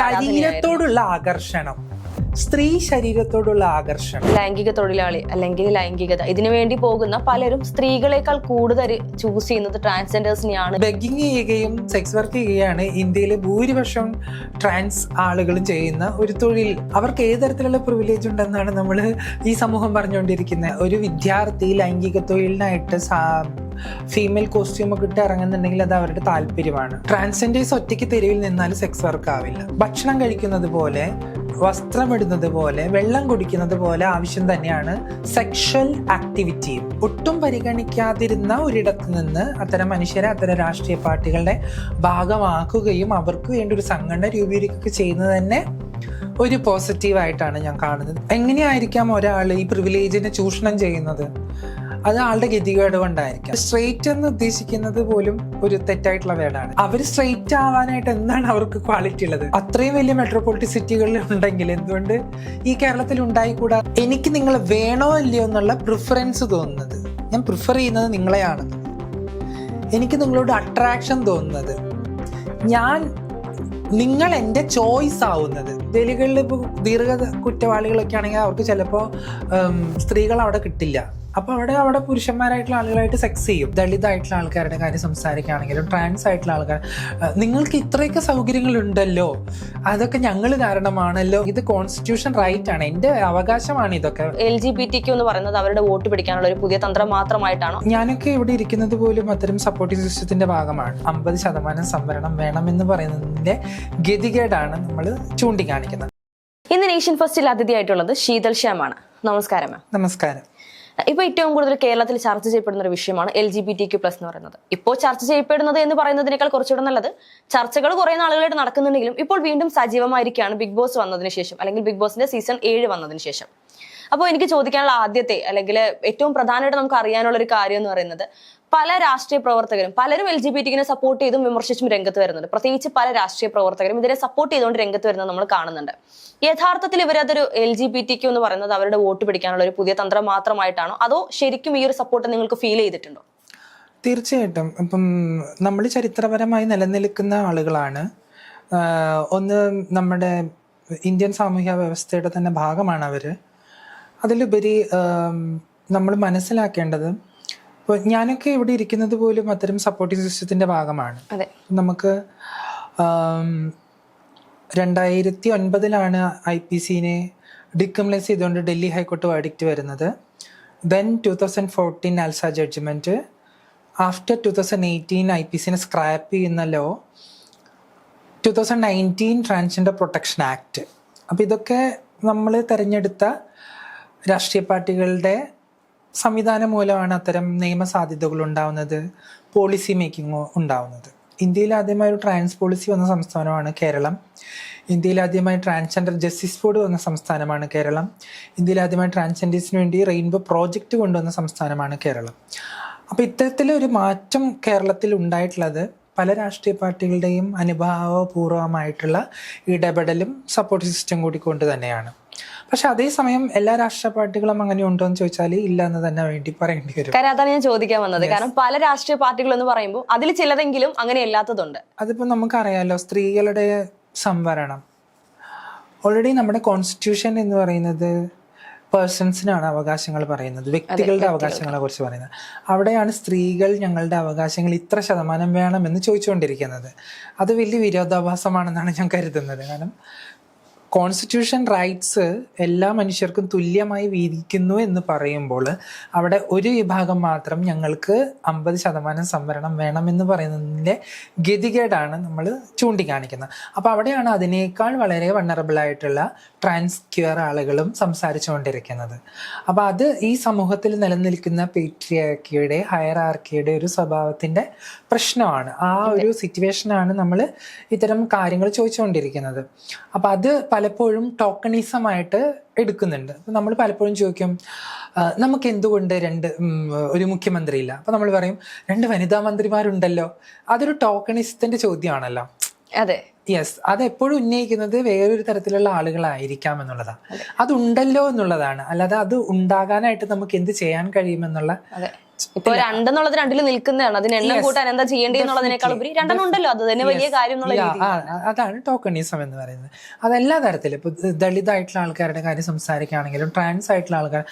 ശരീരത്തോടുള്ള ആകർഷണം. സ്ത്രീ ശരീരത്തോടുള്ള ആകർഷണം. ലൈംഗിക തൊഴിലാളി അല്ലെങ്കിൽ ലൈംഗികത. ഇതിനു വേണ്ടി പോകുന്ന പലരും സ്ത്രീകളെക്കാൾ കൂടുതൽ ചൂസ് ചെയ്യുന്നത് ട്രാൻസ്ജെൻഡേഴ്സിനെയാണ് ബെഗിങ് ചെയ്യുകയും സെക്സ് വർക്ക് ചെയ്യുകയാണ് ഇന്ത്യയിലെ ഭൂരിപക്ഷം ട്രാൻസ് ആളുകളും ചെയ്യുന്ന ഒരു തൊഴിൽ. അവർക്ക് ഏത് തരത്തിലുള്ള പ്രിവിലേജ് ഉണ്ടെന്നാണ് നമ്മൾ ഈ സമൂഹം പറഞ്ഞുകൊണ്ടിരിക്കുന്നത്. ഒരു വിദ്യാർത്ഥി ലൈംഗിക തൊഴിലിനായിട്ട് ഫീമെയിൽ കോസ്റ്റ്യൂം ഒക്കെ ഇട്ട് ഇറങ്ങുന്നുണ്ടെങ്കിൽ അത് അവരുടെ താല്പര്യമാണ്. ട്രാൻസ്ജെൻഡേഴ്സ് ഒറ്റയ്ക്ക് തെരുവിൽ നിന്നാൽ സെക്സ് വർക്ക് ആവില്ല. ഭക്ഷണം കഴിക്കുന്നത് പോലെ വസ്ത്രമിടുന്നത് പോലെ വെള്ളം കുടിക്കുന്നത് പോലെ ആവശ്യം തന്നെയാണ് സെക്ഷൽ ആക്ടിവിറ്റിയും ഒട്ടും പരിഗണിക്കാതിരുന്ന ഒരിടത്ത് നിന്ന് അത്തരം മനുഷ്യരെ അത്തരം രാഷ്ട്രീയ പാർട്ടികളുടെ ഭാഗമാക്കുകയും അവർക്ക് വേണ്ടി ഒരു സംഘടന രൂപീകരിക്കുകയൊക്കെ ചെയ്യുന്നത് തന്നെ ഒരു പോസിറ്റീവായിട്ടാണ് ഞാൻ കാണുന്നത്. എങ്ങനെയായിരിക്കാം ഒരാൾ ഈ പ്രിവിലേജിനെ ചൂഷണം ചെയ്യുന്നത്? അത് ആളുടെ ഗതികേട് കൊണ്ടായിരിക്കാം. സ്ട്രെയിറ്റ് എന്ന് ഉദ്ദേശിക്കുന്നത് പോലും ഒരു തെറ്റായിട്ടുള്ള വേർഡാണ് അവർ സ്ട്രെയിറ്റ് ആവാനായിട്ട് എന്താണ് അവർക്ക് ക്വാളിറ്റി ഉള്ളത്? അത്രയും വലിയ മെട്രോപൊളിറ്റി സിറ്റികളിൽ ഉണ്ടെങ്കിൽ എന്തുകൊണ്ട് ഈ കേരളത്തിൽ ഉണ്ടായിക്കൂടാ? എനിക്ക് നിങ്ങൾ വേണോ ഇല്ലയോ എന്നുള്ള പ്രിഫറൻസ് തോന്നുന്നത്. ഞാൻ പ്രിഫർ ചെയ്യുന്നത് നിങ്ങളെയാണ്. എനിക്ക് നിങ്ങളോട് അട്രാക്ഷൻ തോന്നുന്നത്. ഞാൻ നിങ്ങൾ എന്റെ ചോയ്സ് ആവുന്നത്. ഡൽഹികളിൽ ഇപ്പോൾ ദീർഘ കുറ്റവാളികളൊക്കെ ആണെങ്കിൽ അവർക്ക് ചിലപ്പോൾ സ്ത്രീകൾ അവിടെ കിട്ടില്ല. അപ്പോൾ അവിടെ അവിടെ പുരുഷന്മാരായിട്ടുള്ള ആളുകളായിട്ട് സെക്സ് ചെയ്യും. ദളിതായിട്ടുള്ള ആൾക്കാരുടെ കാര്യം സംസാരിക്കുകയാണെങ്കിലും ട്രാൻസ് ആയിട്ടുള്ള ആൾക്കാർ നിങ്ങൾക്ക് ഇത്രയൊക്കെ സൗകര്യങ്ങളുണ്ടല്ലോ. അതൊക്കെ ഞങ്ങൾ കാരണമാണല്ലോ. ഇത് കോൺസ്റ്റിറ്റ്യൂഷൻ റൈറ്റ് ആണ്. എന്റെ അവകാശമാണ് ഇതൊക്കെ. L G B T Q എന്ന് പറയുന്നത് അവരുടെ വോട്ട് പിടിക്കാനുള്ള ഒരു പുതിയ തന്ത്രം മാത്രമായിട്ടാണ്? ഞാനൊക്കെ ഇവിടെ ഇരിക്കുന്നത് പോലും അത്തരം സപ്പോർട്ടിംഗ് സിസ്റ്റത്തിന്റെ ഭാഗമാണ്. അമ്പത് ശതമാനം സംവരണം വേണമെന്ന് പറയുന്നതിന്റെ ഗതികേടാണ് നമ്മൾ ചൂണ്ടിക്കാണിക്കുന്നത്. ഇന്ന് നേഷൻ ഫസ്റ്റിൽ അതിഥിയായിട്ടുള്ളത് ശീതൽ ശ്യാമാണ്. നമസ്കാരം മാം നമസ്കാരം. ഇപ്പൊ ഏറ്റവും കൂടുതൽ കേരളത്തിൽ ചർച്ച ചെയ്യപ്പെടുന്ന ഒരു വിഷയമാണ് L G B T Q plus എന്ന് പറയുന്നത്. ഇപ്പോൾ ചർച്ച ചെയ്യപ്പെടുന്നത് എന്ന് പറയുന്നതിനേക്കാൾ കുറച്ചുകൂടെ നല്ലത് ചർച്ചകൾ കുറെ നാളുകളായിട്ട് നടക്കുന്നുണ്ടെങ്കിലും ഇപ്പോൾ വീണ്ടും സജീവമായിരിക്കുകയാണ് ബിഗ് ബോസ് വന്നതിന് ശേഷം അല്ലെങ്കിൽ ബിഗ് ബോസിന്റെ സീസൺ ഏഴ് വന്നതിന് ശേഷം. അപ്പോൾ എനിക്ക് ചോദിക്കാനുള്ള ആദ്യത്തെ അല്ലെങ്കിൽ ഏറ്റവും പ്രധാനമായിട്ട് നമുക്ക് അറിയാനുള്ള ഒരു കാര്യം എന്ന് പറയുന്നത് പല രാഷ്ട്രീയ പ്രവർത്തകരും പലരും എൽ ജി ബി ടിക്കിനെ സപ്പോർട്ട് ചെയ്തും വിമർശിച്ചും രംഗത്ത് വരുന്നുണ്ട്. പ്രത്യേകിച്ച് പല രാഷ്ട്രീയ പ്രവർത്തകരും ഇതിനെ സപ്പോർട്ട് ചെയ്തുകൊണ്ട് രംഗത്ത് വരുന്നത് നമ്മൾ കാണുന്നുണ്ട്. യഥാർത്ഥത്തിൽ ഇവരതൊരു എൽ ജി ബി ടിക്ക് എന്ന് പറയുന്നത് അവരുടെ വോട്ട് പിടിക്കാനുള്ള ഒരു പുതിയ തന്ത്രം മാത്രമായിട്ടാണോ? അതോ ശരിക്കും ഈ ഒരു സപ്പോർട്ട് നിങ്ങൾക്ക് ഫീൽ ചെയ്തിട്ടുണ്ടോ? തീർച്ചയായിട്ടും. ഇപ്പം നമ്മൾ ചരിത്രപരമായി നിലനിൽക്കുന്ന ആളുകളാണ്. ഒന്ന് നമ്മുടെ ഇന്ത്യൻ സാമൂഹ്യ വ്യവസ്ഥയുടെ തന്നെ ഭാഗമാണ് അവർ അതിലുപരി നമ്മൾ മനസ്സിലാക്കേണ്ടത് ഞാനൊക്കെ ഇവിടെ ഇരിക്കുന്നത് പോലും അത്തരം സപ്പോർട്ടിംഗ് സിസ്റ്റത്തിന്റെ ഭാഗമാണ്. അതെ. നമുക്ക് രണ്ടായിരത്തി ഒൻപതിലാണ് ഐ പി സിനെ ഡിക്രിമിനൈസ് ചെയ്തുകൊണ്ട് ഡൽഹി ഹൈക്കോർട്ട് വേർഡിക്റ്റ് വരുന്നത്. Then two thousand fourteen ആൽസ judgment after two thousand eighteen I P സിനെ scrap ചെയ്യുന്ന law two thousand nineteen transgender protection act അപ്പോൾ ഇതൊക്കെ നമ്മൾ തിരഞ്ഞെടുത്ത രാഷ്ട്രീയ പാർട്ടികളുടെ സംവിധാനം മൂലമാണ് അത്തരം നിയമ സാധ്യതകൾ ഉണ്ടാവുന്നത് പോളിസി മേക്കിംഗ് ഉണ്ടാവുന്നത്. ഇന്ത്യയിൽ ആദ്യമായി ഒരു ട്രാൻസ് പോളിസി വന്ന സംസ്ഥാനമാണ് കേരളം. ഇന്ത്യയിൽ ആദ്യമായി ട്രാൻസ്ജെൻഡർ ജസ്റ്റിസ് ബോർഡ് വന്ന സംസ്ഥാനമാണ് കേരളം. ഇന്ത്യയിൽ ആദ്യമായി ട്രാൻസ്ജെൻഡേഴ്സിന് വേണ്ടി റെയിൻബോ പ്രോജക്റ്റ് കൊണ്ടുവന്ന സംസ്ഥാനമാണ് കേരളം. അപ്പോൾ ഇത്തരത്തിലൊരു മാറ്റം കേരളത്തിൽ ഉണ്ടായിട്ടുള്ളത് പല രാഷ്ട്രീയ പാർട്ടികളുടെയും അനുഭാവപൂർവമായിട്ടുള്ള ഇടപെടലും സപ്പോർട്ട് സിസ്റ്റം കൂടി കൊണ്ട് തന്നെയാണ്. പക്ഷെ അതേസമയം എല്ലാ രാഷ്ട്രീയ പാർട്ടികളും അങ്ങനെ ഉണ്ടോ എന്ന് ചോദിച്ചാൽ ഇല്ല എന്ന് തന്നെ വേണ്ടി പറയേണ്ടി വരും. കാരണം അതാണ് ഞാൻ ചോദിക്കാൻ വന്നത്. കാരണം പല രാഷ്ട്രീയ പാർട്ടികൾ എന്ന് പറയുമ്പോൾ അതിൽ ചിലതെങ്കിലും അങ്ങനെ അല്ലാത്തതുണ്ട്. അതിപ്പോ നമുക്കറിയാലോ സ്ത്രീകളുടെ സംവരണം. ഓൾറെഡി നമ്മുടെ കോൺസ്റ്റിറ്റ്യൂഷൻ എന്ന് പറയുന്നത് പേഴ്സൺസിനാണ് അവകാശങ്ങൾ പറയുന്നത്. വ്യക്തികളുടെ അവകാശങ്ങളെ കുറിച്ച് പറയുന്നത്. അവിടെയാണ് സ്ത്രീകൾ ഞങ്ങളുടെ അവകാശങ്ങൾ ഇത്ര ശതമാനം വേണമെന്ന് ചോദിച്ചുകൊണ്ടിരിക്കുന്നത്. അത് വലിയ വിരോധാഭാസമാണെന്നാണ് ഞാൻ കരുതുന്നത്. കാരണം കോൺസ്റ്റിറ്റ്യൂഷൻ റൈറ്റ്സ് എല്ലാ മനുഷ്യർക്കും തുല്യമായി വീതിക്കുന്നു എന്ന് പറയുമ്പോൾ അവിടെ ഒരു വിഭാഗം മാത്രം ഞങ്ങൾക്ക് അമ്പത് ശതമാനം സംവരണം വേണമെന്ന് പറയുന്നതിന്റെ ഗതികേടാണ് നമ്മൾ ചൂണ്ടിക്കാണിക്കുന്നത്. അപ്പോൾ അവിടെയാണ് അതിനേക്കാൾ വളരെ വണ്ണറബിൾ ആയിട്ടുള്ള ട്രാൻസ്ക്യൂർ ആളുകളും സംസാരിച്ചുകൊണ്ടിരിക്കുന്നത്. അപ്പോൾ അത് ഈ സമൂഹത്തിൽ നിലനിൽക്കുന്ന പേട്രിയാർക്കിയുടെ ഹയറാർക്കിയുടെ ഒരു സ്വഭാവത്തിന്റെ പ്രശ്നമാണ്. ആ ഒരു സിറ്റുവേഷനാണ് നമ്മൾ ഇത്തരം കാര്യങ്ങൾ ചോദിച്ചുകൊണ്ടിരിക്കുന്നത്. അപ്പോൾ അത് പലപ്പോഴും ടോക്കണിസമായിട്ട് എടുക്കുന്നുണ്ട്. അപ്പം നമ്മൾ പലപ്പോഴും ചോദിക്കും നമുക്ക് എന്തുകൊണ്ട് രണ്ട് ഒരു മുഖ്യമന്ത്രി ഇല്ല അപ്പം നമ്മൾ പറയും രണ്ട് വനിതാ മന്ത്രിമാരുണ്ടല്ലോ. അതൊരു ടോക്കണിസത്തിന്റെ ചോദ്യമാണല്ലോ. അതെ. യെസ് അതെപ്പോഴും ഉന്നയിക്കുന്നത് വേറൊരു തരത്തിലുള്ള ആളുകളായിരിക്കാം എന്നുള്ളതാണ് അതുണ്ടല്ലോ എന്നുള്ളതാണ്. അല്ലാതെ അത് ഉണ്ടാകാനായിട്ട് നമുക്ക് എന്ത് ചെയ്യാൻ കഴിയുമെന്നുള്ള ഇപ്പൊ രണ്ടെന്നുള്ളത് രണ്ടിൽ നിൽക്കുന്നതാണ്. അതിന് എണ്ണം കൂട്ടാൻ എന്താ ചെയ്യേണ്ടി എന്നുള്ളതിനേക്കാൾ ഉപരി രണ്ടെണ്ണം ഉണ്ടല്ലോ. അത് തന്നെ വലിയ. കാര്യം അതാണ് ടോക്കണിസം എന്ന് പറയുന്നത്. അതെല്ലാ തരത്തിലും. ഇപ്പൊ ദളിതായിട്ടുള്ള ആൾക്കാരുടെ കാര്യം സംസാരിക്കുകയാണെങ്കിലും ട്രാൻസ് ആയിട്ടുള്ള ആൾക്കാർ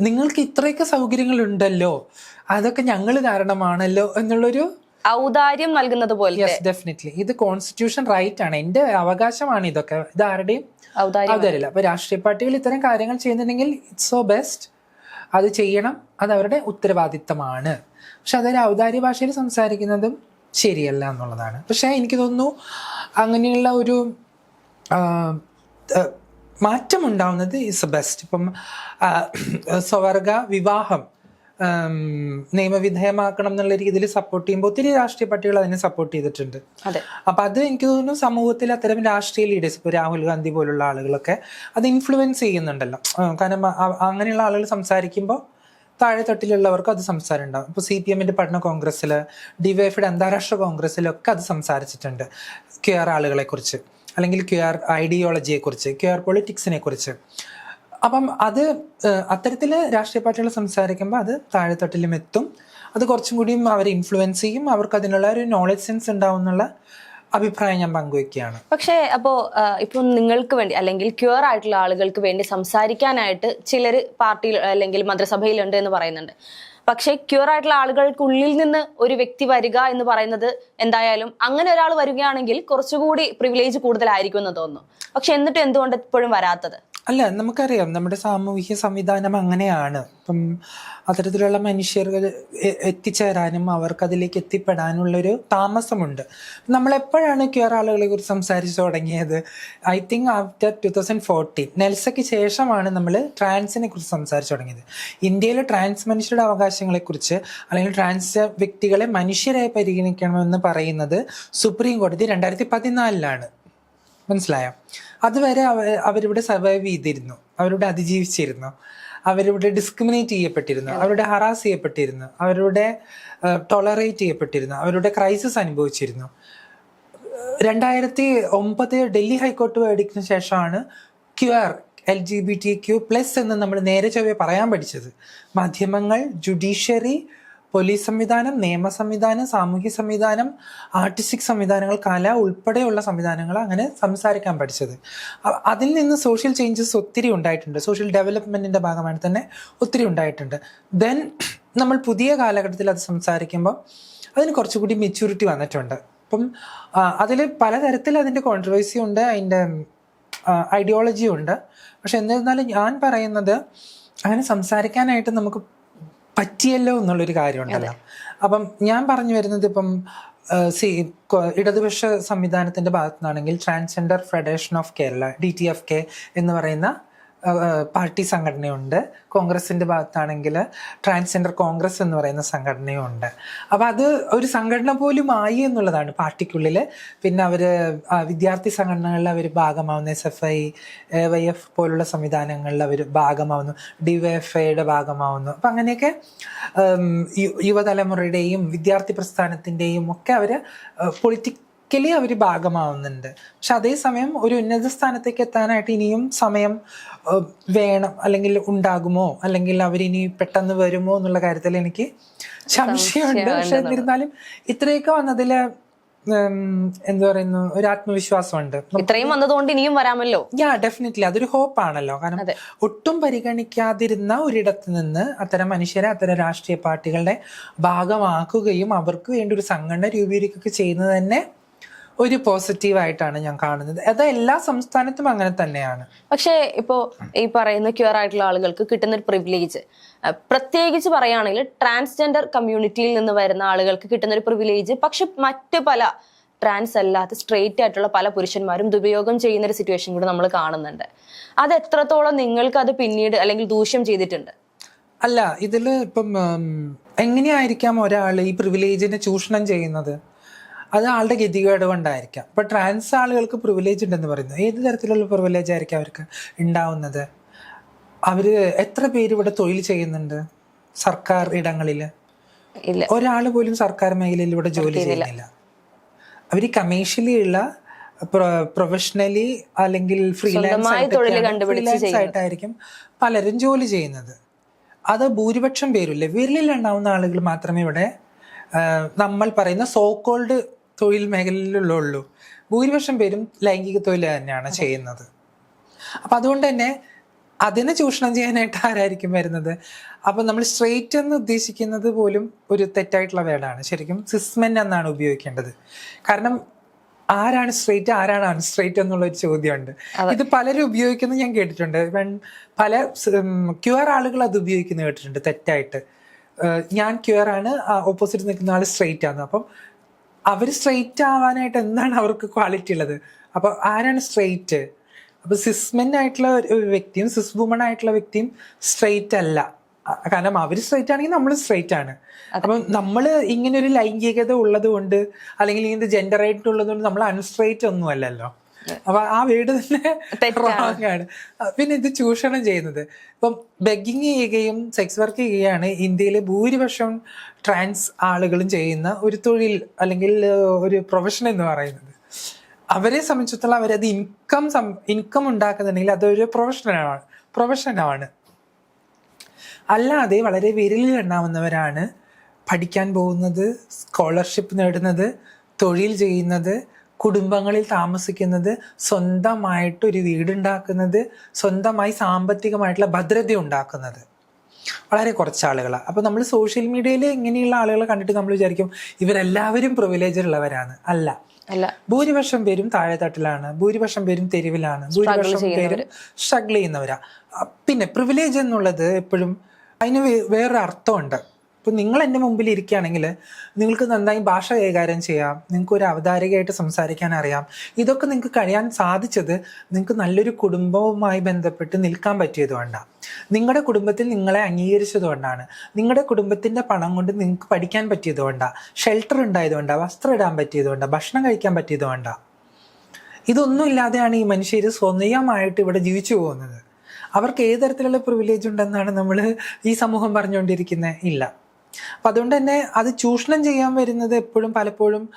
നിങ്ങൾക്ക് ഇത്രയൊക്കെ സൗകര്യങ്ങൾ ഉണ്ടല്ലോ അതൊക്കെ ഞങ്ങൾ കാരണമാണല്ലോ എന്നുള്ളൊരു ഔദാര്യം നൽകുന്നത് പോലെ ഡെഫിനറ്റ്ലി ഇത് കോൺസ്റ്റിറ്റ്യൂഷൻ റൈറ്റ് ആണ്. എന്റെ അവകാശമാണ് ഇതൊക്കെ. ഇത് ആരുടെയും ഔദാര്യം അപ്പൊ രാഷ്ട്രീയ പാർട്ടികൾ ഇത്തരം കാര്യങ്ങൾ ചെയ്യുന്നുണ്ടെങ്കിൽ ഇറ്റ്സ് സോ ബെസ്റ്റ് അത് ചെയ്യണം. അത് അവരുടെ ഉത്തരവാദിത്തമാണ്. പക്ഷെ അതൊരു ഔദാര്യ ഭാഷയിൽ സംസാരിക്കുന്നതും ശരിയല്ല എന്നുള്ളതാണ്. പക്ഷെ എനിക്ക് തോന്നുന്നു അങ്ങനെയുള്ള ഒരു മാറ്റം ഉണ്ടാവുന്നത് ഇസ് ബെസ്റ്റ് ഇപ്പം സ്വവർഗ വിവാഹം നിയമവിധേയമാക്കണം എന്നുള്ള രീതിയിൽ സപ്പോർട്ട് ചെയ്യുമ്പോൾ ഒത്തിരി രാഷ്ട്രീയ പാർട്ടികൾ അതിനെ സപ്പോർട്ട് ചെയ്തിട്ടുണ്ട്. അപ്പൊ അത് എനിക്ക് തോന്നുന്നു സമൂഹത്തിൽ അത്തരം രാഷ്ട്രീയ ലീഡേഴ്സ് ഇപ്പോൾ രാഹുൽ ഗാന്ധി പോലുള്ള ആളുകളൊക്കെ അത് ഇൻഫ്ലുവൻസ് ചെയ്യുന്നുണ്ടല്ലോ. കാരണം അങ്ങനെയുള്ള ആളുകൾ സംസാരിക്കുമ്പോൾ താഴെ തട്ടിലുള്ളവർക്ക് അത് സംസാരം ഉണ്ടാവും. ഇപ്പോൾ സി പി എമ്മിന്റെ പഠന കോൺഗ്രസ്സിൽ ഡിവൈഫിയുടെ അന്താരാഷ്ട്ര കോൺഗ്രസ്സിലൊക്കെ അത് സംസാരിച്ചിട്ടുണ്ട്. ക്യു ആർ ആളുകളെ കുറിച്ച് അല്ലെങ്കിൽ ക്യു ആർ ഐഡിയോളജിയെ കുറിച്ച് ക്യു ആർ പൊളിറ്റിക്സിനെ കുറിച്ച്. അപ്പം അത് അത്തരത്തിൽ രാഷ്ട്രീയ പാർട്ടികൾ സംസാരിക്കുമ്പോൾ അത് താഴെത്തട്ടിലും എത്തും. അത് കുറച്ചും കൂടിയും അവരെ ഇൻഫ്ലുവൻസ് ചെയ്യും. അവർക്ക് അതിനുള്ള ഒരു നോളജ് സെൻസ് ഉണ്ടാവും എന്നുള്ള അഭിപ്രായം ഞാൻ പങ്കുവെക്കുകയാണ്. പക്ഷേ അപ്പോ ഇപ്പം ഇപ്പൊ നിങ്ങൾക്ക് വേണ്ടി അല്ലെങ്കിൽ ക്യൂർ ആയിട്ടുള്ള ആളുകൾക്ക് വേണ്ടി സംസാരിക്കാനായിട്ട് ചിലർ പാർട്ടിയിൽ അല്ലെങ്കിൽ മന്ത്രിസഭയിലുണ്ട് എന്ന് പറയുന്നുണ്ട്. പക്ഷേ ക്യൂർ ആയിട്ടുള്ള ആളുകൾക്കുള്ളിൽ നിന്ന് ഒരു വ്യക്തി വരിക എന്ന് പറയുന്നത് എന്തായാലും അങ്ങനെ ഒരാൾ വരികയാണെങ്കിൽ കുറച്ചുകൂടി പ്രിവിലേജ് കൂടുതലായിരിക്കും എന്ന് തോന്നുന്നു. പക്ഷെ എന്നിട്ട് എന്തുകൊണ്ട് ഇപ്പോഴും വരാത്തത്? അല്ല നമുക്കറിയാം. നമ്മുടെ സാമൂഹ്യ സംവിധാനം അങ്ങനെയാണ്. ഇപ്പം അത്തരത്തിലുള്ള മനുഷ്യർ എത്തിച്ചേരാനും അവർക്ക് അതിലേക്ക് എത്തിപ്പെടാനുള്ളൊരു താമസമുണ്ട്. നമ്മളെപ്പോഴാണ് ക്യൂർ ആളുകളെ കുറിച്ച് സംസാരിച്ചു തുടങ്ങിയത്? I think after two thousand fourteen നെൽസയ്ക്ക് ശേഷമാണ് നമ്മൾ ട്രാൻസിനെ കുറിച്ച് സംസാരിച്ചു തുടങ്ങിയത്. ഇന്ത്യയിലെ ട്രാൻസ് മനുഷ്യരുടെ അവകാശങ്ങളെക്കുറിച്ച് അല്ലെങ്കിൽ ട്രാൻസ് വ്യക്തികളെ മനുഷ്യരായി പരിഗണിക്കണമെന്ന് പറയുന്നത് സുപ്രീം കോടതി രണ്ടായിരത്തി പതിനാലിലാണ്. മനസ്സിലായോ? അതുവരെ അവ അവരിവിടെ സർവൈവ് ചെയ്തിരുന്നു. അവരിവിടെ അതിജീവിച്ചിരുന്നു. അവരിവിടെ ഡിസ്ക്രിമിനേറ്റ് ചെയ്യപ്പെട്ടിരുന്നു. അവരുടെ ഹറാസ് ചെയ്യപ്പെട്ടിരുന്നു. അവരുടെ ടോളറേറ്റ് ചെയ്യപ്പെട്ടിരുന്നു. അവരുടെ ക്രൈസിസ് അനുഭവിച്ചിരുന്നു. രണ്ടായിരത്തി ഒമ്പത് ഡൽഹി ഹൈക്കോർട്ട് വേടിക്കുന്ന ശേഷമാണ് Q R L G B T Q plus എന്ന് നമ്മൾ നേരെ ചൊവ്വെ പറയാൻ പഠിച്ചത്. മാധ്യമങ്ങൾ ജുഡീഷ്യറി പോലീസ് സംവിധാനം നിയമ സംവിധാനം സാമൂഹ്യ സംവിധാനം ആർട്ടിസ്റ്റിക് സംവിധാനങ്ങൾ കല ഉൾപ്പെടെയുള്ള സംവിധാനങ്ങൾ അങ്ങനെ സംസാരിക്കാൻ പഠിച്ചത്. അതിൽ നിന്ന് സോഷ്യൽ ചേഞ്ചസ് ഒത്തിരി ഉണ്ടായിട്ടുണ്ട്. സോഷ്യൽ ഡെവലപ്മെന്റിന്റെ ഭാഗമായി തന്നെ ഒത്തിരി ഉണ്ടായിട്ടുണ്ട്. ദെൻ നമ്മൾ പുതിയ കാലഘട്ടത്തിൽ അത് സംസാരിക്കുമ്പോൾ അതിന് കുറച്ചുകൂടി മെച്യൂരിറ്റി വന്നിട്ടുണ്ട്. അപ്പം അതിൽ പലതരത്തിൽ അതിന്റെ കോൺട്രവേഴ്സി ഉണ്ട് അതിന്റെ ഐഡിയോളജി ഉണ്ട്. പക്ഷെ എന്നിരുന്നാലും ഞാൻ പറയുന്നത് അങ്ങനെ സംസാരിക്കാനായിട്ട് നമുക്ക് പറ്റിയല്ലോ എന്നുള്ളൊരു കാര്യമുണ്ടല്ലോ. അപ്പം ഞാൻ പറഞ്ഞു വരുന്നത് ഇപ്പം സി ഇടതുപക്ഷ സംവിധാനത്തിന്റെ ഭാഗത്തുനിന്നാണെങ്കിൽ transgender federation of Kerala D T F K എന്ന് പറയുന്ന പാർട്ടി സംഘടനയുണ്ട്. കോൺഗ്രസിന്റെ ഭാഗത്താണെങ്കിൽ ട്രാൻസ്ജെൻഡർ കോൺഗ്രസ് എന്ന് പറയുന്ന സംഘടനയുണ്ട്. ഉണ്ട് അപ്പൊ അത് ഒരു സംഘടന പോലും ആയി എന്നുള്ളതാണ് പാർട്ടിക്കുള്ളിൽ. പിന്നെ അവർ വിദ്യാർത്ഥി സംഘടനകളിൽ അവർ ഭാഗമാവുന്നു S F I Y F പോലുള്ള സംവിധാനങ്ങളിൽ അവർ ഭാഗമാവുന്നു. ഡി വൈ എഫ് ഐയുടെ ഭാഗമാവുന്നു. അപ്പം അങ്ങനെയൊക്കെ യുവതലമുറയുടെയും വിദ്യാർത്ഥി പ്രസ്ഥാനത്തിന്റെയും ഒക്കെ അവർ പൊളിറ്റിക്കലി അവർ ഭാഗമാവുന്നുണ്ട്. പക്ഷെ അതേസമയം ഒരു ഉന്നത സ്ഥാനത്തേക്ക് എത്താനായിട്ട് ഇനിയും സമയം വേണം അല്ലെങ്കിൽ ഉണ്ടാകുമോ? അല്ലെങ്കിൽ അവരിനി പെട്ടെന്ന് വരുമോ എന്നുള്ള കാര്യത്തിൽ എനിക്ക് സംശയമുണ്ട്. പക്ഷെ എന്നിരുന്നാലും ഇത്രയൊക്കെ വന്നതിൽ എന്താ പറയുന്നു ഒരു ആത്മവിശ്വാസമുണ്ട്. ഇത്രയും വന്നതുകൊണ്ട് ഇനിയും വരാമല്ലോ? Yeah definitely. അതൊരു ഹോപ്പ് ആണല്ലോ കാരണം. ഒട്ടും പരിഗണിക്കാതിരുന്ന ഒരിടത്ത് നിന്ന് അത്തരം മനുഷ്യരെ അത്തരം രാഷ്ട്രീയ പാർട്ടികളുടെ ഭാഗമാക്കുകയും അവർക്ക് വേണ്ടി ഒരു സംഘടന രൂപീകരിക്കുകയൊക്കെ ചെയ്യുന്നത് തന്നെ ഒരു പോസിറ്റീവായിട്ടാണ് ഞാൻ കാണുന്നത്. അത് എല്ലാ സംസ്ഥാനത്തും അങ്ങനെ തന്നെയാണ്. പക്ഷേ ഇപ്പോ ഈ പറയുന്ന ക്യൂർ ആയിട്ടുള്ള ആളുകൾക്ക് കിട്ടുന്ന ഒരു പ്രിവിലേജ് പ്രത്യേകിച്ച് പറയുകയാണെങ്കിൽ ട്രാൻസ്ജെൻഡർ കമ്മ്യൂണിറ്റിയിൽ നിന്ന് വരുന്ന ആളുകൾക്ക് കിട്ടുന്ന ഒരു പ്രിവിലേജ് പക്ഷെ മറ്റ് പല ട്രാൻസ് അല്ലാത്ത സ്ട്രെയിറ്റ് ആയിട്ടുള്ള പല പുരുഷന്മാരും ദുരുപയോഗം ചെയ്യുന്ന ഒരു സിറ്റുവേഷൻ കൂടെ നമ്മൾ കാണുന്നുണ്ട്. അത് എത്രത്തോളം നിങ്ങൾക്ക് അത് പിന്നീട് അല്ലെങ്കിൽ ദൂഷ്യം ചെയ്തിട്ടുണ്ട്? അല്ല ഇതിൽ ഇപ്പം എങ്ങനെയായിരിക്കാം ഒരാൾ ഈ പ്രിവിലേജിനെ ചൂഷണം ചെയ്യുന്നത്? അത് ആളുടെ ഗതികേട് കൊണ്ടായിരിക്കാം ഇപ്പൊ ട്രാൻസ് ആളുകൾക്ക് പ്രിവിലേജ് ഉണ്ടെന്ന് പറയുന്നു. ഏത് തരത്തിലുള്ള പ്രിവിലേജ് ആയിരിക്കും അവർക്ക് ഉണ്ടാവുന്നത് അവർ എത്ര പേര് ഇവിടെ തൊഴിൽ ചെയ്യുന്നുണ്ട് സർക്കാർ ഇടങ്ങളിൽ ഒരാൾ പോലും സർക്കാർ മേഖലയിൽ ഇവിടെ ജോലി ചെയ്യുന്നില്ല. അവർ കമേഴ്ഷ്യലി ഉള്ള പ്രൊഫഷണലി അല്ലെങ്കിൽ ഫ്രീലാൻസ് ആയിട്ടായിരിക്കും പലരും ജോലി ചെയ്യുന്നത്. അത് ഭൂരിപക്ഷം പേരില്ല. വിരലിൽ ഉണ്ടാവുന്ന ആളുകൾ മാത്രമേ ഇവിടെ നമ്മൾ പറയുന്ന സോക്കോൾഡ് തൊഴിൽ മേഖലയിലുള്ളൂ ഭൂരിപക്ഷം പേരും ലൈംഗിക തൊഴിൽ തന്നെയാണ് ചെയ്യുന്നത്. അപ്പൊ അതുകൊണ്ട് തന്നെ അതിനെ ചൂഷണം ചെയ്യാനായിട്ട് ആരായിരിക്കും വരുന്നത്? അപ്പൊ നമ്മൾ സ്ട്രെയിറ്റ് എന്ന് ഉദ്ദേശിക്കുന്നത് പോലും ഒരു തെറ്റായിട്ടുള്ള വേർഡാണ് ശരിക്കും സിസ്മെൻ എന്നാണ് ഉപയോഗിക്കേണ്ടത്. കാരണം ആരാണ് സ്ട്രെയിറ്റ് ആരാണ് അൺസ്ട്രെയിറ്റ് എന്നുള്ള ഒരു ചോദ്യമുണ്ട്. ഇത് പലരും ഉപയോഗിക്കുന്നത് ഞാൻ കേട്ടിട്ടുണ്ട്. പല ക്യൂർ ആളുകൾ അത് ഉപയോഗിക്കുന്നത് കേട്ടിട്ടുണ്ട് തെറ്റായിട്ട്. ഞാൻ ക്യൂർ ആണ് ഓപ്പോസിറ്റ് നിൽക്കുന്ന ആൾ സ്ട്രെയിറ്റ് ആണ്. അപ്പം അവർ സ്ട്രെയിറ്റ് ആവാനായിട്ട് എന്താണ് അവർക്ക് ക്വാളിറ്റി ഉള്ളത്? അപ്പോൾ ആരാണ് സ്ട്രെയിറ്റ് അപ്പോൾ സിസ്മെൻ ആയിട്ടുള്ള ഒരു വ്യക്തിയും സിസ് വുമൺ ആയിട്ടുള്ള വ്യക്തിയും സ്ട്രെയിറ്റ് അല്ല. കാരണം അവർ സ്ട്രെയിറ്റ് ആണെങ്കിൽ നമ്മൾ സ്ട്രെയിറ്റ് ആണ്. അപ്പം നമ്മൾ ഇങ്ങനെ ഒരു ലൈംഗികത ഉള്ളത് കൊണ്ട് അല്ലെങ്കിൽ ഇങ്ങനത്തെ ജെൻഡർ ആയിട്ട് ഉള്ളത് കൊണ്ട് നമ്മൾ അൺസ്ട്രെയിറ്റ് ഒന്നും അല്ലല്ലോ. അപ്പൊ ആ വീട് തന്നെ wrong ആണ്. പിന്നെ ഇത് ചൂഷണം ചെയ്യുന്നത്. ഇപ്പം ബെഗിങ് ചെയ്യുകയും സെക്സ് വർക്ക് ചെയ്യുകയാണ് ഇന്ത്യയിലെ ഭൂരിപക്ഷം ട്രാൻസ് ആളുകളും ചെയ്യുന്ന ഒരു തൊഴിൽ അല്ലെങ്കിൽ ഒരു പ്രൊഫഷൻ എന്ന് പറയുന്നത്. അവരെ സംബന്ധിച്ചിടത്തോളം അവരത് ഇൻകം ഇൻകം ഉണ്ടാക്കുന്നുണ്ടെങ്കിൽ അതൊരു പ്രൊഫഷനാണ് പ്രൊഫഷനാണ് അല്ലാതെ വളരെ വിരലിൽ എണ്ണാവുന്നവരാണ് പഠിക്കാൻ പോകുന്നത് സ്കോളർഷിപ്പ് നേടുന്നത് തൊഴിൽ ചെയ്യുന്നത് കുടുംബങ്ങളിൽ താമസിക്കുന്നത് സ്വന്തമായിട്ട് ഒരു വീടുണ്ടാക്കുന്നത് സ്വന്തമായി സാമ്പത്തികമായിട്ടുള്ള ഭദ്രത ഉണ്ടാക്കുന്നത് വളരെ കുറച്ച് ആളുകളാണ് അപ്പോൾ നമ്മൾ സോഷ്യൽ മീഡിയയിൽ ഇങ്ങനെയുള്ള ആളുകളെ കണ്ടിട്ട് നമ്മൾ വിചാരിക്കും ഇവരെല്ലാവരും പ്രിവിലേജ് ഉള്ളവരാണ്. അല്ല. അല്ല. ഭൂരിപക്ഷം പേരും താഴെത്തട്ടിലാണ് ഭൂരിപക്ഷം പേരും തെരുവിലാണ് ഭൂരിപക്ഷം പേരും സ്ട്രഗിൾ ചെയ്യുന്നവരാ. പിന്നെ പ്രിവിലേജ് എന്നുള്ളത് എപ്പോഴും അതിന് വേറൊരു അർത്ഥമുണ്ട് ഇപ്പൊ നിങ്ങൾ എന്റെ മുമ്പിൽ ഇരിക്കുകയാണെങ്കിൽ നിങ്ങൾക്ക് നന്നായി ഭാഷ കൈകാര്യം ചെയ്യാം. നിങ്ങൾക്ക് ഒരു അവതാരികയായിട്ട് സംസാരിക്കാൻ അറിയാം. ഇതൊക്കെ നിങ്ങൾക്ക് കഴിയാൻ സാധിച്ചത് നിങ്ങൾക്ക് നല്ലൊരു കുടുംബവുമായി ബന്ധപ്പെട്ട് നിൽക്കാൻ പറ്റിയതുകൊണ്ടാണ് നിങ്ങളുടെ കുടുംബത്തിൽ നിങ്ങളെ അംഗീകരിച്ചതുകൊണ്ടാണ് നിങ്ങളുടെ കുടുംബത്തിന്റെ പണം കൊണ്ട് നിങ്ങൾക്ക് പഠിക്കാൻ പറ്റിയതുകൊണ്ടാണ് ഷെൽട്ടർ ഉണ്ടായത് കൊണ്ടാണ് വസ്ത്രം ഇടാൻ പറ്റിയതുകൊണ്ടാണ് ഭക്ഷണം കഴിക്കാൻ പറ്റിയതുകൊണ്ടാണ് ഇതൊന്നും ഇല്ലാതെയാണ് ഈ മനുഷ്യർ സ്വന്തമായിട്ട് ഇവിടെ ജീവിച്ചു പോകുന്നത്. അവർക്ക് ഏത് തരത്തിലുള്ള പ്രിവിലേജ് ഉണ്ടെന്നാണ് നമ്മൾ ഈ സമൂഹം പറഞ്ഞുകൊണ്ടിരിക്കുന്നത്? ഇല്ല. അപ്പം അതുകൊണ്ട് തന്നെ അത് ചൂഷണം ചെയ്യാൻ വരുന്നത് എപ്പോഴും പലപ്പോഴും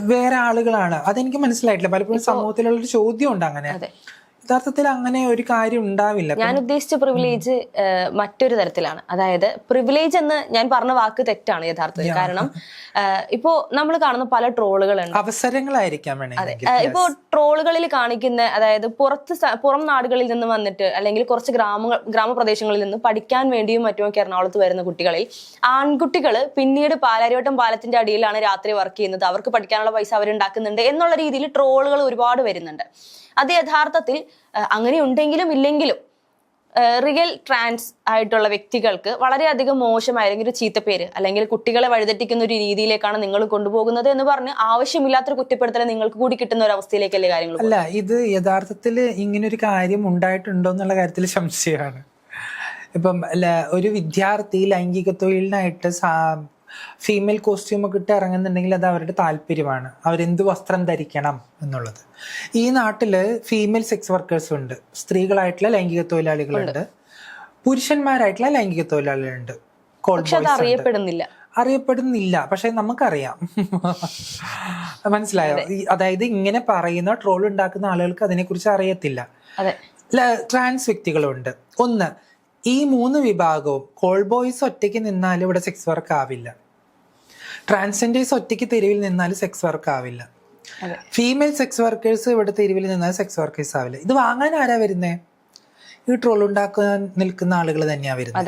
വേറെ ആളുകളാണ്. അതെനിക്ക് മനസ്സിലായിട്ടില്ല. പലപ്പോഴും സമൂഹത്തിലുള്ള ഒരു ചോദ്യം ഉണ്ട് അങ്ങനെ. യഥാർത്ഥത്തിൽ അങ്ങനെ ഒരു കാര്യം ഉണ്ടാവില്ല. ഞാൻ ഉദ്ദേശിച്ച പ്രിവിലേജ് മറ്റൊരു തരത്തിലാണ്. അതായത് പ്രിവിലേജ് എന്ന് ഞാൻ പറഞ്ഞ വാക്ക് തെറ്റാണ് യഥാർത്ഥത്തിൽ. കാരണം ഇപ്പോ നമ്മൾ കാണുന്ന പല ട്രോളുകളുണ്ട്. അവസരങ്ങളായിരിക്കാം ഇപ്പോ ട്രോളുകളിൽ കാണിക്കുന്ന അതായത് പുറത്ത് പുറം നാടുകളിൽ നിന്ന് വന്നിട്ട് അല്ലെങ്കിൽ കുറച്ച് ഗ്രാമ ഗ്രാമപ്രദേശങ്ങളിൽ നിന്ന് പഠിക്കാൻ വേണ്ടിയും മറ്റുമൊക്കെ എറണാകുളത്ത് വരുന്ന കുട്ടികളിൽ ആൺകുട്ടികൾ പിന്നീട് പാലാരിവട്ടം പാലത്തിന്റെ അടിയിലാണ് രാത്രി വർക്ക് ചെയ്യുന്നത്. അവർക്ക് പഠിക്കാനുള്ള പൈസ അവരുണ്ടാക്കുന്നുണ്ട് എന്നുള്ള രീതിയിൽ ട്രോളുകൾ ഒരുപാട് വരുന്നുണ്ട്. അത് യഥാർത്ഥത്തിൽ അങ്ങനെ ഉണ്ടെങ്കിലും ഇല്ലെങ്കിലും റിയൽ ട്രാൻസ് ആയിട്ടുള്ള വ്യക്തികൾക്ക് വളരെയധികം മോശമായ അല്ലെങ്കിൽ ഒരു ചീത്തപ്പേര് അല്ലെങ്കിൽ കുട്ടികളെ വഴിതെറ്റിക്കുന്ന ഒരു രീതിയിലേക്കാണ് നിങ്ങൾ കൊണ്ടുപോകുന്നത് എന്ന് പറഞ്ഞ് ആവശ്യമില്ലാത്തൊരു കുറ്റപ്പെടുത്തൽ നിങ്ങൾക്ക് കൂടി കിട്ടുന്ന ഒരു അവസ്ഥയിലേക്കല്ലേ കാര്യങ്ങൾ? അല്ല ഇത് യഥാർത്ഥത്തിൽ ഒരു കാര്യം ഉണ്ടായിട്ടുണ്ടോ എന്നുള്ള കാര്യത്തിൽ സംശയമാണ് ഇപ്പം ഒരു വിദ്യാർത്ഥി ലൈംഗിക തൊഴിലിനായിട്ട് ഫീമെയിൽ കോസ്റ്റ്യൂം ഒക്കെ ഇട്ട് ഇറങ്ങുന്നുണ്ടെങ്കിൽ അത് അവരുടെ താല്പര്യമാണ്. അവരെന്ത് വസ്ത്രം ധരിക്കണം എന്നുള്ളത്. ഈ നാട്ടിൽ ഫീമെയിൽ സെക്സ് വർക്കേഴ്സ് ഉണ്ട്. സ്ത്രീകളായിട്ടുള്ള ലൈംഗിക തൊഴിലാളികളുണ്ട്. പുരുഷന്മാരായിട്ടുള്ള ലൈംഗിക തൊഴിലാളികളുണ്ട്. അറിയപ്പെടുന്നില്ല. അറിയപ്പെടുന്നില്ല. പക്ഷെ നമുക്കറിയാം. മനസ്സിലായോ? അതായത് ഇങ്ങനെ പറയുന്ന ട്രോൾ ഉണ്ടാക്കുന്ന ആളുകൾക്ക് അതിനെക്കുറിച്ച് അറിയത്തില്ല. ട്രാൻസ് വ്യക്തികളുണ്ട്. ഒന്ന് ഈ മൂന്ന് വിഭാഗവും കോൾ ബോയ്സ് ഒറ്റയ്ക്ക് നിന്നാൽ ഇവിടെ സെക്സ് വർക്ക് ആവില്ല. ട്രാൻസ്ജെൻഡേഴ്സ് ഒറ്റയ്ക്ക് തെരുവിൽ നിന്നാൽ സെക്സ് വർക്ക് ആവില്ല. ഫീമെയിൽ സെക്സ് വർക്കേഴ്സ് ഇവിടെ തെരുവിൽ നിന്നാൽ സെക്സ് വർക്കേഴ്സ് ആവില്ല. ഇത് വാങ്ങാൻ ആരാ വരുന്നേ? ഈ ട്രോൾ ഉണ്ടാക്കാൻ നിൽക്കുന്ന ആളുകൾ തന്നെയാ വരുന്നത്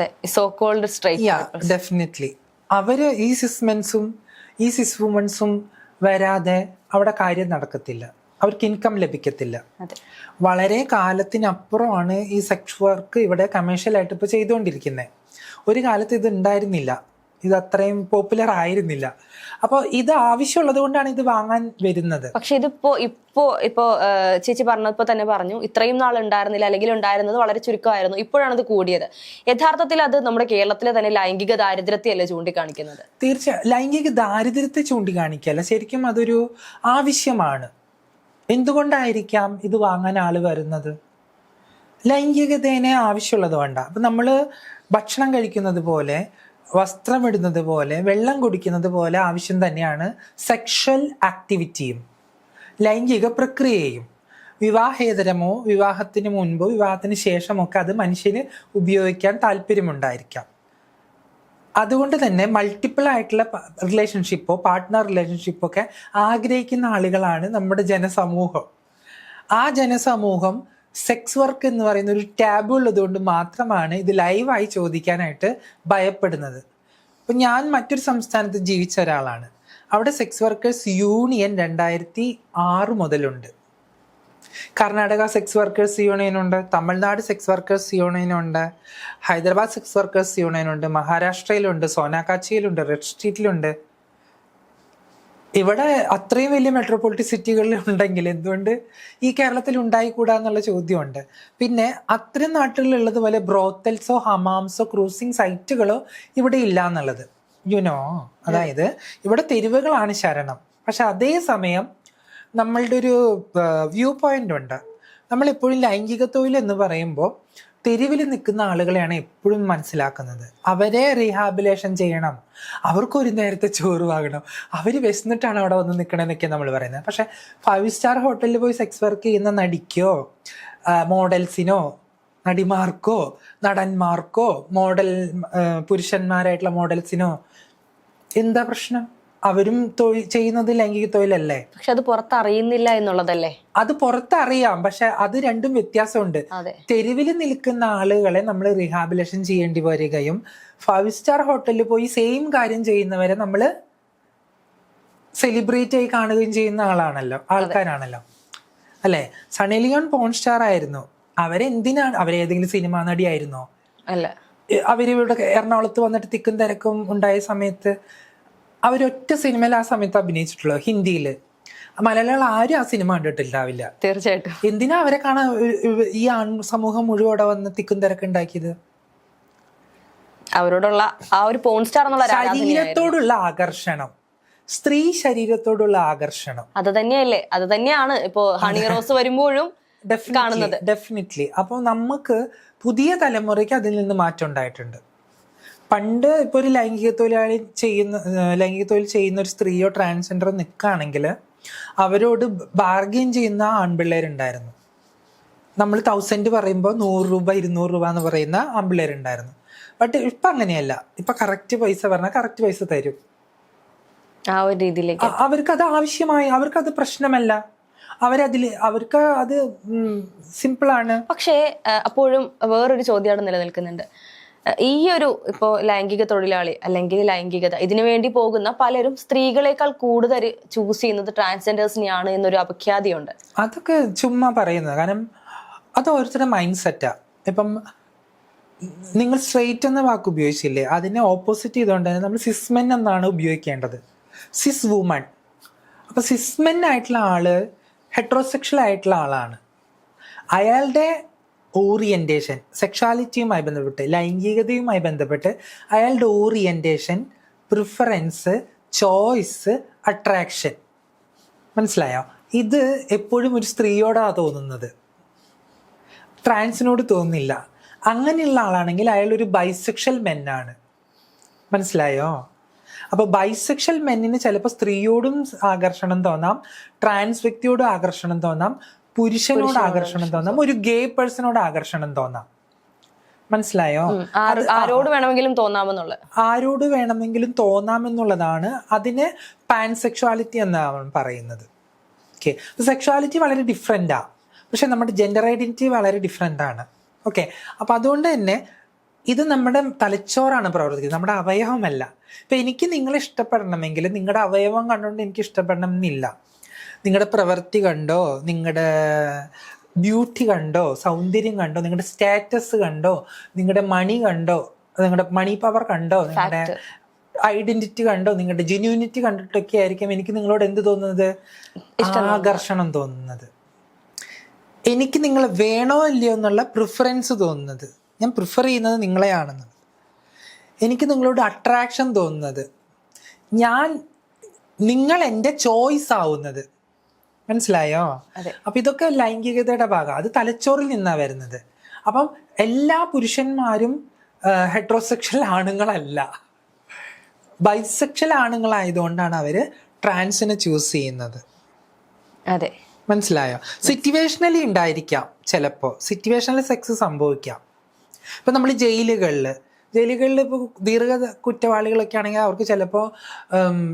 ഡെഫിനറ്റ്ലി അവർ ഈ സിസ്മെൻസും ഈ സിസ് വുമൻസും വരാതെ അവിടെ കാര്യം നടക്കത്തില്ല. അവർക്ക് ഇൻകം ലഭിക്കത്തില്ല. വളരെ കാലത്തിനപ്പുറമാണ് ഈ സെക്സ് വർക്ക് ഇവിടെ കമേഴ്ഷ്യലായിട്ട് ഇപ്പോൾ ചെയ്തുകൊണ്ടിരിക്കുന്നത് ഒരു കാലത്ത് ഇത് ഉണ്ടായിരുന്നില്ല. ഇത് അത്രയും പോപ്പുലർ ആയിരുന്നില്ല അപ്പോൾ ഇത് ആവശ്യമുള്ളത് കൊണ്ടാണ് ഇത് വാങ്ങാൻ വരുന്നത്. പക്ഷെ ഇതിപ്പോ ഇപ്പോ ഇപ്പോ ചേച്ചി പറഞ്ഞപ്പോ തന്നെ പറഞ്ഞു ഇത്രയും നാൾ ഉണ്ടായിരുന്നില്ല അല്ലെങ്കിൽ ഉണ്ടായിരുന്നത് വളരെ ചുരുക്കമായിരുന്നു. ഇപ്പോഴാണ് ഇത് കൂടിയത്. യഥാർത്ഥത്തിൽ അത് നമ്മുടെ കേരളത്തിലെ തന്നെ ലൈംഗിക ദാരിദ്ര്യത്തെയല്ലേ ചൂണ്ടിക്കാണിക്കുന്നത്? തീർച്ചയായും ലൈംഗിക ദാരിദ്ര്യത്തെ ചൂണ്ടിക്കാണിക്കല്ല. ശരിക്കും അതൊരു ആവശ്യമാണ്. എന്തുകൊണ്ടായിരിക്കാം ഇത് വാങ്ങാൻ ആൾ വരുന്നത്? ലൈംഗികതേനെ ആവശ്യമുള്ളത് വേണ്ട അപ്പം നമ്മൾ ഭക്ഷണം കഴിക്കുന്നത് പോലെ വസ്ത്രമിടുന്നത് പോലെ വെള്ളം കുടിക്കുന്നത് പോലെ ആവശ്യം തന്നെയാണ് സെക്ഷൽ ആക്ടിവിറ്റിയും ലൈംഗിക പ്രക്രിയയും. വിവാഹേതരമോ വിവാഹത്തിന് മുൻപോ വിവാഹത്തിന് ശേഷമോ ഒക്കെ അത് മനുഷ്യന് ഉപയോഗിക്കാൻ താല്പര്യമുണ്ടായിരിക്കാം. അതുകൊണ്ട് തന്നെ മൾട്ടിപ്പിൾ ആയിട്ടുള്ള റിലേഷൻഷിപ്പോ പാർട്ട്ണർ റിലേഷൻഷിപ്പോ ഒക്കെ ആഗ്രഹിക്കുന്ന ആളുകളാണ് നമ്മുടെ ജനസമൂഹം. ആ ജനസമൂഹം സെക്സ് വർക്ക് എന്ന് പറയുന്ന ഒരു ടാബ് ഉള്ളതുകൊണ്ട് മാത്രമാണ് ഇത് ലൈവായി ചോദിക്കാനായിട്ട് ഭയപ്പെടുന്നത്. അപ്പം ഞാൻ മറ്റൊരു സംസ്ഥാനത്ത് ജീവിച്ച ഒരാളാണ്. അവിടെ സെക്സ് വർക്കേഴ്സ് യൂണിയൻ രണ്ടായിരത്തി ആറ് മുതലുണ്ട്. കർണാടക സെക്സ് വർക്കേഴ്സ് യൂണിയൻ ഉണ്ട് തമിഴ്നാട് സെക്സ് വർക്കേഴ്സ് യൂണിയൻ ഉണ്ട് ഹൈദരാബാദ് സെക്സ് വർക്കേഴ്സ് യൂണിയൻ ഉണ്ട് മഹാരാഷ്ട്രയിലുണ്ട് സോനാകാച്ചിയിലുണ്ട് റെഡ് സ്ട്രീറ്റിലുണ്ട്. ഇവിടെ അത്രയും വലിയ മെട്രോപൊളിറ്റി സിറ്റികളിൽ ഉണ്ടെങ്കിൽ എന്തുകൊണ്ട് ഈ കേരളത്തിൽ ഉണ്ടായിക്കൂടാ എന്നുള്ള ചോദ്യമുണ്ട്. പിന്നെ അത്രയും നാട്ടിലുള്ളതുപോലെ ബ്രോത്തൽസോ ഹമാംസോ ക്രൂസിംഗ് സൈറ്റുകളോ ഇവിടെ ഇല്ല എന്നുള്ളത് യുനോ അതായത് ഇവിടെ തെരുവുകളാണ് ശരണം. പക്ഷെ അതേസമയം നമ്മളുടെ ഒരു വ്യൂ പോയിന്റ് ഉണ്ട്. നമ്മളെപ്പോഴും ലൈംഗിക തൊഴിൽ എന്ന് പറയുമ്പോൾ തെരുവിൽ നിൽക്കുന്ന ആളുകളെയാണ് എപ്പോഴും മനസ്സിലാക്കുന്നത്. അവരെ റീഹാബിലേഷൻ ചെയ്യണം. അവർക്ക് ഒരു നേരത്തെ ചോറ് വാങ്ങണം. അവർ വിശന്നിട്ടാണ് അവിടെ വന്ന് നിൽക്കണമെന്നൊക്കെ നമ്മൾ പറയുന്നത്. പക്ഷേ ഫൈവ് സ്റ്റാർ ഹോട്ടലിൽ പോയി സെക്സ് വർക്ക് ചെയ്യുന്ന നടിക്കോ മോഡൽസിനോ നടിമാർക്കോ നടന്മാർക്കോ മോഡൽ പുരുഷന്മാരായിട്ടുള്ള മോഡൽസിനോ എന്താ പ്രശ്നം? അവരും തൊഴിൽ ചെയ്യുന്നത് ലൈംഗിക തൊഴിലല്ലേ? പക്ഷെ അത് പുറത്തറിയുന്നില്ല എന്നുള്ളതല്ലേ? അത് പുറത്തറിയാം പക്ഷെ അത് രണ്ടും വ്യത്യാസമുണ്ട്. തെരുവിൽ നിൽക്കുന്ന ആളുകളെ നമ്മൾ റീഹാബിലേഷൻ ചെയ്യേണ്ടി വരികയും ഫൈവ് സ്റ്റാർ ഹോട്ടലിൽ പോയി സെയിം കാര്യം ചെയ്യുന്നവരെ നമ്മൾ സെലിബ്രേറ്റ് ആയി കാണുകയും ചെയ്യുന്ന ആളാണല്ലോ ആൾക്കാരാണല്ലോ. അല്ലെ? സണിലിയോൺ പോൺ സ്റ്റാർ ആയിരുന്നു. അവരെന്തിനാണ് അവരേതെങ്കിലും സിനിമാ നടിയായിരുന്നോ? അല്ല. അവരിവിടെ എറണാകുളത്ത് വന്നിട്ട് തിക്കും തിരക്കും ഉണ്ടായ സമയത്ത് അവരൊറ്റ സിനിമയിൽ ആ സമയത്ത് അഭിനയിച്ചിട്ടുള്ളൂ ഹിന്ദിയിൽ മലയാളികൾ ആരും ആ സിനിമ കണ്ടിട്ടുണ്ടാവില്ല തീർച്ചയായിട്ടും. എന്തിനാ അവരെ കാണാൻ ഈ ആൺ സമൂഹം മുഴുവൻ അവിടെ വന്ന് തിക്കും തിരക്ക് ഉണ്ടാക്കിയത്? അവരോടുള്ള ആ ഒരു പോൺ സ്റ്റാർ എന്നുള്ള. ശരീരത്തോടുള്ള ആകർഷണം. സ്ത്രീ ശരീരത്തോടുള്ള ആകർഷണം. അത് തന്നെയല്ലേ? അത് തന്നെയാണ് ഇപ്പോ ഹണി റോസ് വരുമ്പോഴും കാണുന്നത്. ഡെഫിനറ്റ്ലി അപ്പോൾ നമുക്ക് പുതിയ തലമുറയ്ക്ക് അതിൽ നിന്ന് മാറ്റം ഉണ്ടായിട്ടുണ്ട്. പണ്ട് ഇപ്പൊ ഒരു ലൈംഗിക തൊഴിലാളി ചെയ്യുന്ന ലൈംഗിക തൊഴിൽ ചെയ്യുന്ന ഒരു സ്ത്രീയോ ട്രാൻസ്ജെൻഡറോ നിൽക്കുകയാണെങ്കിൽ അവരോട് ബാർഗെയിൻ ചെയ്യുന്ന ആൺപിള്ളേരുണ്ടായിരുന്നു. നമ്മൾ തൗസൻഡ് പറയുമ്പോൾ നൂറ് രൂപ ഇരുന്നൂറ് രൂപ എന്ന് പറയുന്ന ആൺപിള്ളേരുണ്ടായിരുന്നു. ബട്ട് ഇപ്പം അങ്ങനെയല്ല. ഇപ്പം കറക്റ്റ് പൈസ പറഞ്ഞാൽ കറക്റ്റ് പൈസ തരും. ആ ഒരു രീതിയിലേക്ക്. അവർക്ക് അത് ആവശ്യമായി. അവർക്കത് പ്രശ്നമല്ല. അവരതിൽ അവർക്ക് അത് സിമ്പിളാണ് പക്ഷേ അപ്പോഴും വേറൊരു ചോദ്യമാണ് നിലനിൽക്കുന്നുണ്ട്. ഈ ഒരു ഇപ്പോ ലൈംഗിക തൊഴിലാളി അല്ലെങ്കിൽ ലൈംഗികത ഇതിനു വേണ്ടി പോകുന്ന പലരും സ്ത്രീകളെക്കാൾ കൂടുതൽ ചൂസ് ചെയ്യുന്നത് ട്രാൻസ്ജെൻഡേഴ്സിനെയാണ് എന്നൊരു അപഖ്യാതിയുണ്ട്. അതൊക്കെ ചുമ്മാ പറയുന്നത്. കാരണം അത് ഓരോരുത്തരുടെ മൈൻഡ് സെറ്റാ ഇപ്പം നിങ്ങൾ സ്ട്രെയിറ്റ് എന്ന വാക്ക് ഉപയോഗിച്ചില്ലേ? അതിനെ ഓപ്പോസിറ്റ് ചെയ്തുകൊണ്ട് തന്നെ നമ്മൾ സിസ്മെൻ എന്നാണ് ഉപയോഗിക്കേണ്ടത്. സിസ് വുമൺ അപ്പൊ സിസ്മെൻ ആയിട്ടുള്ള ആൾ ഹെട്രോസെക്ഷൽ ആയിട്ടുള്ള ആളാണ്. അയാളുടെ ഓറിയന്റേഷൻ സെക്ഷാലിറ്റിയുമായി ബന്ധപ്പെട്ട് ലൈംഗികതയുമായി ബന്ധപ്പെട്ട് അയാളുടെ ഓറിയന്റേഷൻ പ്രിഫറൻസ് ചോയ്സ് അട്രാക്ഷൻ മനസ്സിലായോ? ഇത് എപ്പോഴും ഒരു സ്ത്രീയോടാണ് തോന്നുന്നത്. ട്രാൻസിനോട് തോന്നില്ല അങ്ങനെയുള്ള ആളാണെങ്കിൽ അയാൾ ഒരു ബൈസെക്ഷൽ മെന്നാണ് മനസ്സിലായോ? അപ്പോൾ ബൈസെക്ഷൽ മെന്നിന് ചിലപ്പോൾ സ്ത്രീയോടും ആകർഷണം തോന്നാം ട്രാൻസ് വ്യക്തിയോടും ആകർഷണം തോന്നാം പുരുഷനോട് ആകർഷണം തോന്നാം. ഒരു ഗേ പേഴ്സണോട് ആകർഷണം തോന്നാം. മനസ്സിലായോ? ആരോട് വേണമെങ്കിലും തോന്നാമെന്നുള്ള ആരോട് വേണമെങ്കിലും തോന്നാമെന്നുള്ളതാണ് അതിന് പാൻസെക്ഷുവാലിറ്റി എന്നാണ് പറയുന്നത്. ഓക്കെ സെക്ഷുവാലിറ്റി വളരെ ഡിഫറെന്റാ പക്ഷെ നമ്മുടെ ജെൻഡർ ഐഡന്റിറ്റി വളരെ ഡിഫറെന്റ് ആണ്. ഓക്കെ അപ്പൊ അതുകൊണ്ട് തന്നെ ഇത് നമ്മുടെ തലച്ചോറാണ് പ്രവർത്തിക്കുന്നത്. നമ്മുടെ അവയവമല്ല. ഇപ്പം എനിക്ക് നിങ്ങളെ ഇഷ്ടപ്പെടണമെങ്കിൽ നിങ്ങളുടെ അവയവം കണ്ടുകൊണ്ട് എനിക്ക് ഇഷ്ടപ്പെടണം എന്നില്ല. നിങ്ങളുടെ പ്രവൃത്തി കണ്ടോ? നിങ്ങളുടെ ബ്യൂട്ടി കണ്ടോ? സൗന്ദര്യം കണ്ടോ? നിങ്ങളുടെ സ്റ്റാറ്റസ് കണ്ടോ? നിങ്ങളുടെ മണി കണ്ടോ? നിങ്ങളുടെ മണി പവർ കണ്ടോ? നിങ്ങളുടെ ഐഡന്റിറ്റി കണ്ടോ? നിങ്ങളുടെ ജെന്യൂനിറ്റി കണ്ടിട്ടൊക്കെ ആയിരിക്കും എനിക്ക് നിങ്ങളോട് എന്ത് തോന്നുന്നത്? ആകർഷണം തോന്നുന്നത്. എനിക്ക് നിങ്ങൾ വേണോ ഇല്ലയോ എന്നുള്ള പ്രിഫറൻസ് തോന്നുന്നത്. ഞാൻ പ്രിഫർ ചെയ്യുന്നത് നിങ്ങളെയാണെന്ന്. എനിക്ക് നിങ്ങളോട് അട്രാക്ഷൻ തോന്നുന്നത്. ഞാൻ നിങ്ങൾ എന്റെ ചോയ്സ് ആവുന്നത്. മനസ്സിലായോ. അപ്പൊ ഇതൊക്കെ ലൈംഗികതയുടെ ഭാഗം. അത് തലച്ചോറിൽ നിന്നാ വരുന്നത്. അപ്പം എല്ലാ പുരുഷന്മാരും ഹെട്രോസെക്ഷൽ ആണുങ്ങളല്ല. ബൈസെക്ഷൽ ആണുങ്ങളായതുകൊണ്ടാണ് അവർ ട്രാൻസിനെ ചൂസ് ചെയ്യുന്നത്. അതെ. മനസ്സിലായോ? സിറ്റുവേഷനലി ഉണ്ടായിരിക്കാം ചിലപ്പോ. സിറ്റുവേഷണൽ സെക്സ് സംഭവിക്കാം. ഇപ്പം നമ്മൾ ജയിലുകളിൽ ജയിലുകളിൽ ഇപ്പോൾ ദീർഘ കുറ്റവാളികളൊക്കെ ആണെങ്കിൽ അവർക്ക് ചിലപ്പോൾ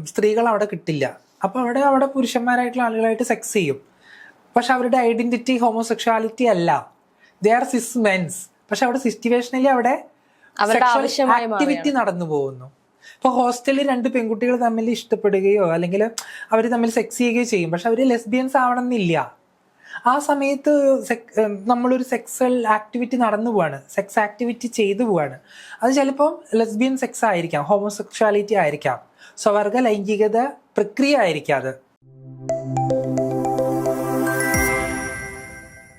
സ്ത്രീകൾ അവിടെ കിട്ടില്ല. അപ്പോൾ അവിടെ അവിടെ പുരുഷന്മാരായിട്ടുള്ള ആളുകളായിട്ട് സെക്സ് ചെയ്യും. പക്ഷെ അവരുടെ ഐഡന്റിറ്റി ഹോമോസെക്ഷാലിറ്റി അല്ല. ദേ ആർ സിസ് മെൻസ് പക്ഷെ അവിടെ സിറ്റുവേഷനിൽ അവിടെ ആക്ടിവിറ്റി നടന്നു പോകുന്നു. ഇപ്പൊ ഹോസ്റ്റലിൽ രണ്ട് പെൺകുട്ടികൾ തമ്മിൽ ഇഷ്ടപ്പെടുകയോ അല്ലെങ്കിൽ അവർ തമ്മിൽ സെക്സ് ചെയ്യുകയോ ചെയ്യും. പക്ഷെ അവർ ലെസ്ബിയൻസ് ആവണമെന്നില്ല. ആ സമയത്ത് നമ്മളൊരു സെക്സൽ ആക്ടിവിറ്റി നടന്നു പോവാണ്. സെക്സ് ആക്ടിവിറ്റി ചെയ്തു പോവാണ്. അത് ചിലപ്പോൾ ലെസ്ബിയൻ സെക്സ് ആയിരിക്കാം ഹോമോസെക്ഷാലിറ്റി ആയിരിക്കാം. സ്വവർഗ ലൈംഗികത പ്രക്രിയ ആയിരിക്കാം അത്